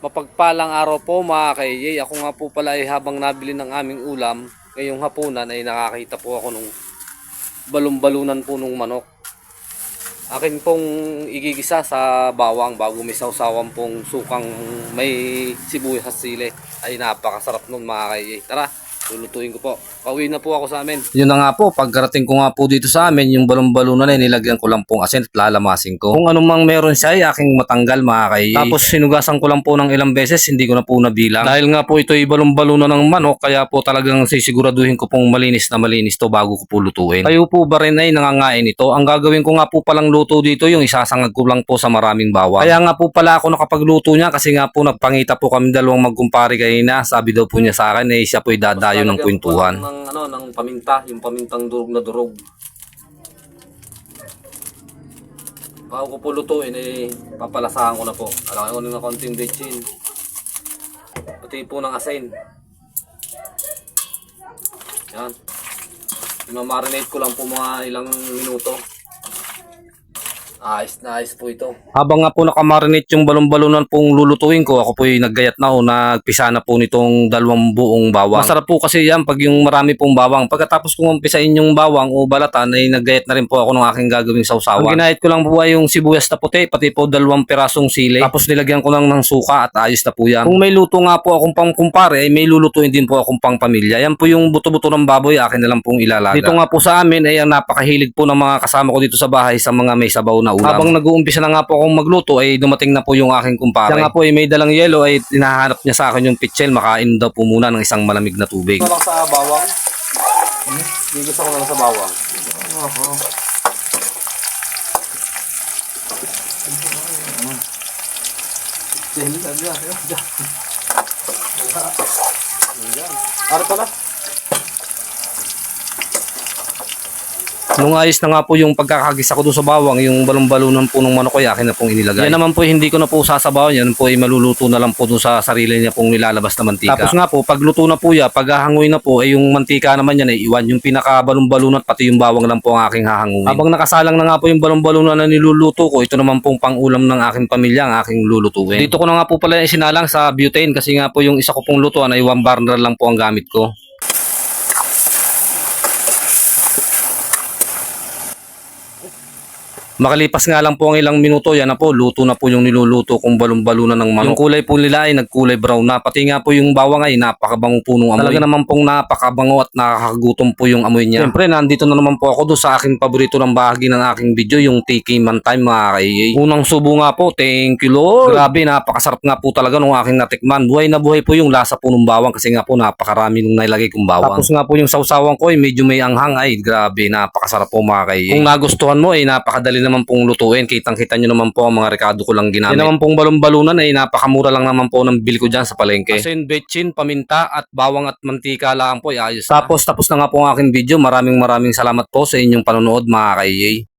Mapagpalang araw po mga kaiyay. Ako nga po pala ay habang nabili ng aming ulam, ngayong hapunan ay nakakita po ako nung balon-balunan po nung manok. Akin pong igigisa sa bawang bago may sausawan pong sukang may sibuyas at sili. Ay napakasarap nun mga kaiyay. Tara, lulutuin ko po. Pauwi na po ako sa amin. Yun na nga po, pagkarating ko nga po dito sa amin, yung balon-balunan ay nilagyan ko lang pong asin at lalamasin ko. Kung anumang meron siya ay aking matanggal mga kaiyay. Tapos sinugasan ko lang po ng ilang beses, hindi ko na po nabilang. Dahil nga po ito ay balon-balunan ng manok, kaya po talagang sisiguraduhin ko pong malinis na malinis to bago ko po lutuin. Kayo po ba rin ay nangangain ito? Ang gagawin ko nga po palang luto dito, yung isasangag ko lang po sa maraming bawang. Kaya nga po pala ako nakapagluto niya kasi nga po nagpangita po kami dalawang magkumpare kanina. Sabi daw po niya sa akin eh siya po ay dadayo ng kwentuhan. Ng, ano, ng paminta, yung pamintang durog na durog. Bago ko po lutuin eh papalasahan ko na po. Alaki ko na ng konting betchin. Pati po ng asin. Yan. Imamarinate ko lang po mga ilang minuto. Ayos na ayos po ito. Habang nga po nakamarinate yung balon-balonan pong lulutuin ko, ako po ay naggayat na o nagpisa na po nitong dalawang buong bawang. Masarap po kasi yan pag yung marami pong bawang. Pagkatapos kong umpisain yung bawang o balatan, ay naggayat na rin po ako ng aking gagawing sausawan. Ang ginahit ko lang po ay yung sibuyas na puti, pati po dalawang pirasong sili. Tapos nilagyan ko lang ng suka at ayos na po yan. Kung may luto nga po akong pang kumpare, ay may lulutuin din po akong pang pamilya. Yan po yung buto-buto ng baboy, akin na lang pong ilalaga. Dito nga po sa amin ay ang napakahilig po ng mga kasama ko dito sa bahay sa mga may sabaw na ulam. Habang nag-uumpisa na nga po akong magluto ay dumating na po yung aking kumpare. Siya nga po ay may dalang yelo ay hinahanap niya sa akin yung pitchel. Makain daw po muna ng isang malamig na tubig. Ito lang sa bawang. Hmm? Gigis ako na lang sa bawang. Ano pala? Nung ayos na nga po yung pagkakagisa ko doon sa bawang, yung balon-balunan po ng manok ko, ay akin na pong inilagay. Yan naman po hindi ko na po sasabawan, yan po ay maluluto na lang po doon sa sarili niya pong nilalabas na mantika. Tapos nga po, pag luto na po ya, pag hahangoy na po, ay yung mantika naman yan ay iwan. Yung pinaka-balon-balunan pati yung bawang lang po ang aking hahangungin. Habang nakasalang na nga po yung balon-balunan na niluluto ko, ito naman pong pang-ulam ng aking pamilya ang aking lulutuin. Dito ko na nga po pala isinalang sa butane kasi nga po yung isa ko pong lutuan ay one burner lang po ang gamit ko. Makalipas nga lang po ang ilang minuto, yan na po, luto na po yung niluluto kong balon-balunan ng manok. Yung kulay po nila ay nagkulay brown na, pati nga po yung bawang ay napakabango po nung amoy. Talaga naman pong napakabango at nakakagutom po yung amoy niya. Siyempre, nandito na naman po ako doon sa aking paborito ng bahagi ng aking video, yung Tiki Man Time mga kaiyay. Unang subo nga po, thank you Lord. Grabe, napakasarap nga po talaga nung aking natikman. Buhay na buhay po yung lasa po ng bawang kasi nga po napakarami nung nailagay kong bawang. Tapos nga po yung sausawan ko ay medyo may anghang ay grabe, napakasarap po mga kaiyay. Kung nagustuhan mo ay napakadali naman pong lutuin. Kitang-kita nyo naman po ang mga rekado ko lang ginamit. Yan naman pong balon-balunan ay napakamura lang naman po ng bill ko dyan sa palengke. Asin, betchin, paminta at bawang at mantika lang po ay ayos. Tapos tapos na nga po ang aking video. Maraming maraming salamat po sa inyong panonood mga kaiyay.